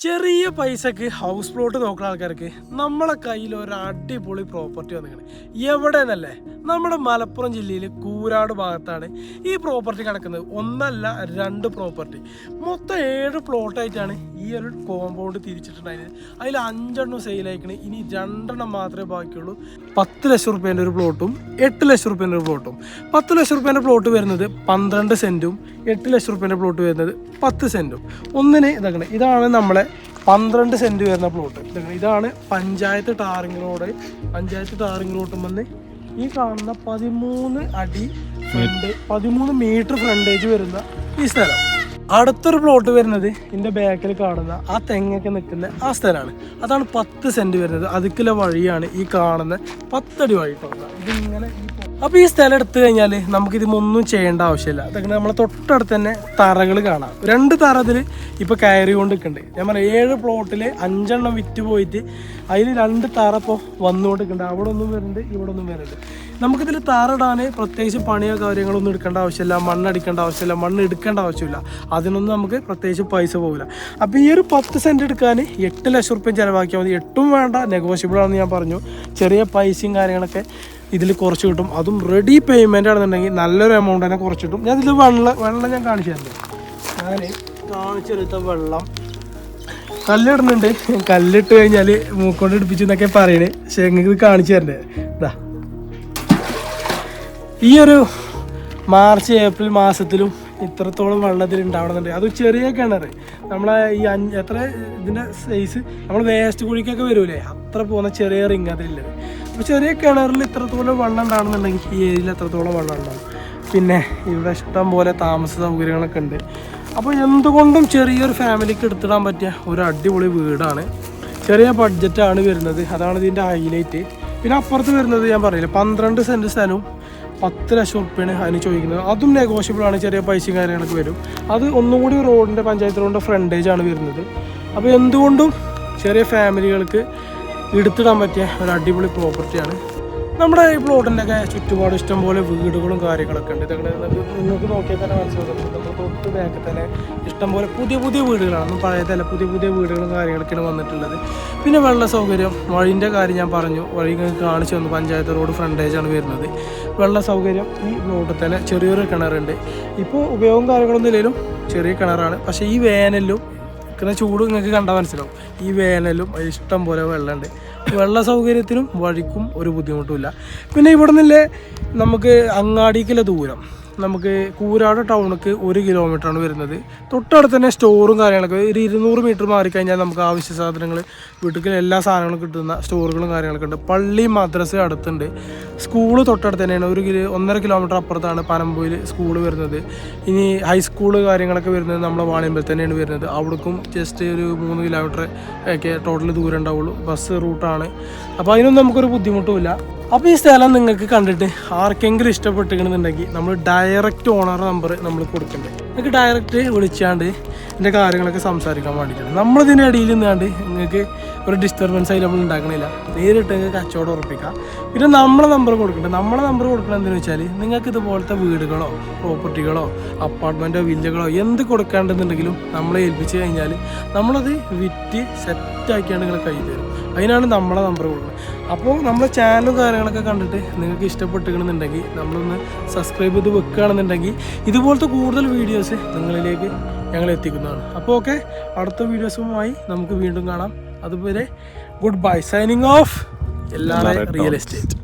ചെറിയ പൈസക്ക് house plot നോക്കുന്ന ആൾക്കാർക്ക് നമ്മളെ കയ്യിൽ ഒരു അടിപൊളി പ്രോപ്പർട്ടി വന്നിങ്ങനെ എവിടെ നിന്നല്ലേ നമ്മുടെ മലപ്പുറം ജില്ലയിൽ കൂരാട് ഭാഗത്താണ് ഈ പ്രോപ്പർട്ടി കിടക്കുന്നത് ഒന്നല്ല രണ്ട് പ്രോപ്പർട്ടി മൊത്തം ഏഴ് പ്ലോട്ടായിട്ടാണ് ഈ ഒരു കോമ്പൗണ്ട് തിരിച്ചിട്ടുണ്ടായിരുന്നത്. അതിൽ അഞ്ചെണ്ണം സെയിലായിക്കണ് ഇനി രണ്ടെണ്ണം മാത്രമേ ബാക്കിയുള്ളൂ. പത്ത് ലക്ഷം റുപ്യേന്റെ ഒരു പ്ലോട്ടും എട്ട് ലക്ഷം റുപ്യേന്റെ ഒരു പ്ലോട്ടും പത്ത് ലക്ഷം റുപ്യേന്റെ പ്ലോട്ട് വരുന്നത് പന്ത്രണ്ട് സെന്റും എട്ട് ലക്ഷം റുപ്യേന്റെ പ്ലോട്ട് വരുന്നത് പത്ത് സെന്റും ഒന്നിന് ഇതാക്കണേ ഇതാണ് നമ്മളെ പന്ത്രണ്ട് സെന്റ് വരുന്ന പ്ലോട്ട് ഇതാണ് panchayat tarring road. Panchayat tarring റോഡും വന്ന് ഈ കാണുന്ന പതിമൂന്ന് അടി ഫ്രണ്ട് പതിമൂന്ന് മീറ്റർ ഫ്രണ്ടേജ് വരുന്ന ഈ സ്ഥലം. അടുത്തൊരു പ്ലോട്ട് വരുന്നത് ഇതിന്റെ ബാക്കിൽ കാണുന്ന ആ തെങ്ങൊക്കെ നിൽക്കുന്ന ആ സ്ഥലമാണ്. അതാണ് പത്ത് സെന്റ് വരുന്നത്. അതുക്കുള്ള വഴിയാണ് ഈ കാണുന്ന പത്തടി വഴി ഇതിങ്ങനെ ഈ പോ- അപ്പൊ ഈ സ്ഥലം എടുത്തു നമുക്ക് ഇതിമൊന്നും ചെയ്യേണ്ട ആവശ്യമില്ല. അതൊക്കെ നമ്മളെ തൊട്ടടുത്ത് തന്നെ തറകൾ കാണാം. രണ്ട് തറ ഇപ്പൊ കയറി കൊണ്ട് നിൽക്കുന്നുണ്ട് ഞാൻ പറയാം ഏഴ് പ്ലോട്ടിൽ അഞ്ചെണ്ണം വിറ്റ് പോയിട്ട് അതിൽ രണ്ട് തറ ഇപ്പോൾ വന്നുകൊണ്ടിരിക്കുന്നുണ്ട് അവിടെ ഒന്നും വരുന്നുണ്ട് ഇവിടെ ഒന്നും വരുന്നുണ്ട് നമുക്കിതിൽ താറിടാൻ പ്രത്യേകിച്ച് പണിയോ കാര്യങ്ങളൊന്നും എടുക്കേണ്ട ആവശ്യമില്ല. മണ്ണ് മണ്ണടിക്കേണ്ട ആവശ്യമില്ല. മണ്ണ് എടുക്കേണ്ട ആവശ്യമില്ല. അതിനൊന്നും നമുക്ക് പ്രത്യേകിച്ച് പൈസ പോകില്ല അപ്പോൾ ഈ ഒരു പത്ത് സെന്റ് എടുക്കാൻ എട്ട് ലക്ഷം റുപ്യ ചിലവാക്കിയാൽ മതി. എട്ടും വേണ്ട നെഗോഷ്യബിൾ ആണെന്ന് ഞാൻ പറഞ്ഞു. ചെറിയ പൈസയും കാര്യങ്ങളൊക്കെ ഇതിൽ കുറച്ച് കിട്ടും. അതും റെഡി പേയ്മെന്റ് ആണെന്നുണ്ടെങ്കിൽ നല്ലൊരു എമൗണ്ട് തന്നെ കുറച്ച് കിട്ടും. ഞാൻ ഇതിൽ വെള്ളം വെള്ളം ഞാൻ കാണിച്ചു തരുന്നത് ഞാൻ കാണിച്ചെടുത്ത വെള്ളം കല്ലിടുന്നുണ്ട്. കല്ലിട്ട് കഴിഞ്ഞാൽ മൂക്കൊണ്ട് ഇടിപ്പിച്ചു എന്നൊക്കെ പറയണേ. പക്ഷെ നിങ്ങൾക്ക് കാണിച്ചു തരണ്ടേ. ഇതാ ഈ ഒരു മാർച്ച് ഏപ്രിൽ മാസത്തിലും ഇത്രത്തോളം വെള്ളത്തിൽ ഉണ്ടാവണമെന്നുണ്ട്. അത് ചെറിയ കിണർ. നമ്മളെ ഈ അഞ്ച് എത്ര ഇതിന്റെ സൈസ് നമ്മൾ വേസ്റ്റ് കുഴിക്കൊക്കെ വരൂലേ? അത്ര പോകുന്ന ചെറിയ റിങ് അതിലുള്ളത്. അപ്പോൾ ചെറിയ കിണറിൽ ഇത്രത്തോളം വെള്ളം ഉണ്ടാവണമെന്നുണ്ടെങ്കിൽ ഈ ഏരിയയിൽ എത്രത്തോളം വെള്ളം ഉണ്ടാവും. പിന്നെ ഇവിടെ ഇഷ്ടം പോലെ താമസ സൗകര്യങ്ങളൊക്കെ ഉണ്ട്. അപ്പോൾ എന്തുകൊണ്ടും ചെറിയൊരു ഫാമിലിക്ക് എടുത്തിടാൻ പറ്റിയ ഒരു അടിപൊളി വീടാണ്. ചെറിയ ബഡ്ജറ്റാണ് വരുന്നത്. അതാണ് ഇതിന്റെ ഹൈലൈറ്റ് പിന്നെ അപ്പുറത്ത് വരുന്നത് ഞാൻ പറയില്ല പന്ത്രണ്ട് സെന്റ് സ്ഥലവും പത്ത് ലക്ഷം ഉറുപ്പ്യാണ് അതിന് ചോദിക്കുന്നത്. അതും നെഗോഷ്യബിൾ ആണ് ചെറിയ പൈസയും കാര്യങ്ങളൊക്കെ വരും. അത് ഒന്നും കൂടി റോഡിന്റെ പഞ്ചായത്ത് റോഡിന്റെ ഫ്രണ്ടേജ് ആണ് വരുന്നത്. അപ്പോൾ എന്തുകൊണ്ടും ചെറിയ ഫാമിലികൾക്ക് എടുത്തിടാൻ പറ്റിയ ഒരു അടിപൊളി പ്രോപ്പർട്ടിയാണ് നമ്മുടെ ഈ പ്ലോട്ടിന്റെ ഒക്കെ ചുറ്റുപാട് ഇഷ്ടംപോലെ വീടുകളും കാര്യങ്ങളൊക്കെ ഉണ്ട്. ഇതൊക്കെ നിങ്ങൾക്ക് നോക്കിയാൽ തന്നെ മനസ്സിലാകും നമ്മൾ തൊട്ട് ബാക്കിൽ തന്നെ ഇഷ്ടംപോലെ പുതിയ പുതിയ വീടുകളാണ്. ഒന്നും പഴയതല്ല പുതിയ പുതിയ വീടുകളും കാര്യങ്ങളൊക്കെയാണ് വന്നിട്ടുള്ളത്. പിന്നെ വെള്ള സൗകര്യം വഴിന്റെ കാര്യം ഞാൻ പറഞ്ഞു. വഴി കാണിച്ചു തന്നു. പഞ്ചായത്ത് റോഡ് ഫ്രണ്ടേജാണ് വരുന്നത്. വെള്ള സൗകര്യം ഈ പ്ലോട്ടിൽ തന്നെ ചെറിയൊരു കിണറുണ്ട്. ഇപ്പോൾ ഉപയോഗം കാര്യങ്ങളൊന്നും ഇല്ലെങ്കിലും ചെറിയ കിണറാണ്. പക്ഷേ ഈ വേനലിലും നിൽക്കുന്ന ചൂട് നിങ്ങൾക്ക് കണ്ടാൽ മനസ്സിലാവും. ഈ വേനലും ഇഷ്ടം പോലെ വെള്ളമുണ്ട്. വെള്ള സൗകര്യത്തിനും വഴിക്കും ഒരു ബുദ്ധിമുട്ടുമില്ല. പിന്നെ ഇവിടെ നിന്നല്ലേ നമുക്ക് അങ്ങാടിക്കുള്ള ദൂരം. നമുക്ക് കൂരാട് ടൗണിക്ക് ഒരു കിലോമീറ്ററാണ് വരുന്നത്. തൊട്ടടുത്ത് തന്നെ സ്റ്റോറും കാര്യങ്ങളൊക്കെ. ഒരു ഇരുന്നൂറ് മീറ്റർ മാറി കഴിഞ്ഞാൽ നമുക്ക് ആവശ്യ സാധനങ്ങൾ വീട്ടിൽ എല്ലാ സാധനങ്ങളും കിട്ടുന്ന സ്റ്റോറുകളും കാര്യങ്ങളൊക്കെ ഉണ്ട്. പള്ളി മദ്രസ അടുത്തുണ്ട്. സ്കൂൾ തൊട്ടടുത്ത് തന്നെയാണ്. ഒരു കിലോ ഒന്നര കിലോമീറ്റർ അപ്പുറത്താണ് പനമ്പൂയിൽ സ്കൂൾ വരുന്നത്. ഇനി ഹൈസ്കൂൾ കാര്യങ്ങളൊക്കെ വരുന്നത് നമ്മളെ വാണിയമ്പൽ തന്നെയാണ് വരുന്നത്. അവിടേക്കും ജസ്റ്റ് ഒരു മൂന്ന് കിലോമീറ്റർ ഒക്കെ ടോട്ടൽ ദൂരം ഉണ്ടാവുള്ളൂ. ബസ് റൂട്ടാണ് അപ്പോൾ അതിനൊന്നും നമുക്കൊരു ബുദ്ധിമുട്ടുമില്ല അപ്പോൾ ഈ സ്ഥലം നിങ്ങൾക്ക് കണ്ടിട്ട് ആർക്കെങ്കിലും ഇഷ്ടപ്പെട്ടിരിക്കണമെന്നുണ്ടെങ്കിൽ നമ്മൾ ഡയറക്റ്റ് ഓണർ നമ്പർ നമ്മൾ കൊടുക്കണ്ടേ. നിങ്ങൾക്ക് ഡയറക്റ്റ് വിളിച്ചാണ്ട് എന്റെ കാര്യങ്ങളൊക്കെ സംസാരിക്കാൻ വേണ്ടിയിട്ടാണ്. നമ്മളിതിന്റെ ഇടയിൽ നിന്നാണ്ട് നിങ്ങൾക്ക് ഒരു ഡിസ്റ്റർബൻസ് ആയി നമ്മൾ ഉണ്ടാക്കണില്ല. നേരിട്ട് നിങ്ങൾക്ക് കച്ചവടം ഉറപ്പിക്കാം. പിന്നെ നമ്മളെ നമ്പർ കൊടുക്കണ്ടേ. നമ്മളെ നമ്പർ കൊടുക്കണം എന്താണെന്ന് വെച്ചാൽ നിങ്ങൾക്ക് ഇതുപോലത്തെ വീടുകളോ പ്രോപ്പർട്ടികളോ അപ്പാർട്ട്മെന്റോ വില്ലകളോ എന്ത് കൊടുക്കാണ്ടെന്നുണ്ടെങ്കിലും നമ്മളെ ഏൽപ്പിച്ച് കഴിഞ്ഞാൽ നമ്മളത് വിറ്റ് സെറ്റാക്കിയാണ് നിങ്ങളെ കയ്യിൽ തരും. അതിനാണ് നമ്മളെ നമ്പർ കൊടുക്കുന്നത്. അപ്പോൾ നമ്മളെ ചാനലും കാര്യങ്ങളൊക്കെ കണ്ടിട്ട് നിങ്ങൾക്ക് ഇഷ്ടപ്പെട്ടിരിക്കണമെന്നുണ്ടെങ്കിൽ നമ്മളൊന്ന് സബ്സ്ക്രൈബ് ചെയ്ത് വെക്കുകയാണെന്നുണ്ടെങ്കിൽ ഇതുപോലത്തെ കൂടുതൽ വീഡിയോസ് നിങ്ങളിലേക്ക് ഞങ്ങൾ എത്തിക്കുന്നതാണ്. അപ്പോൾ ഓക്കെ അടുത്ത വീഡിയോസുമായി നമുക്ക് വീണ്ടും കാണാം. അതുപോലെ ഗുഡ് ബൈ സൈനിങ് ഓഫ് എല്ലാവരും റിയൽ എസ്റ്റേറ്റ്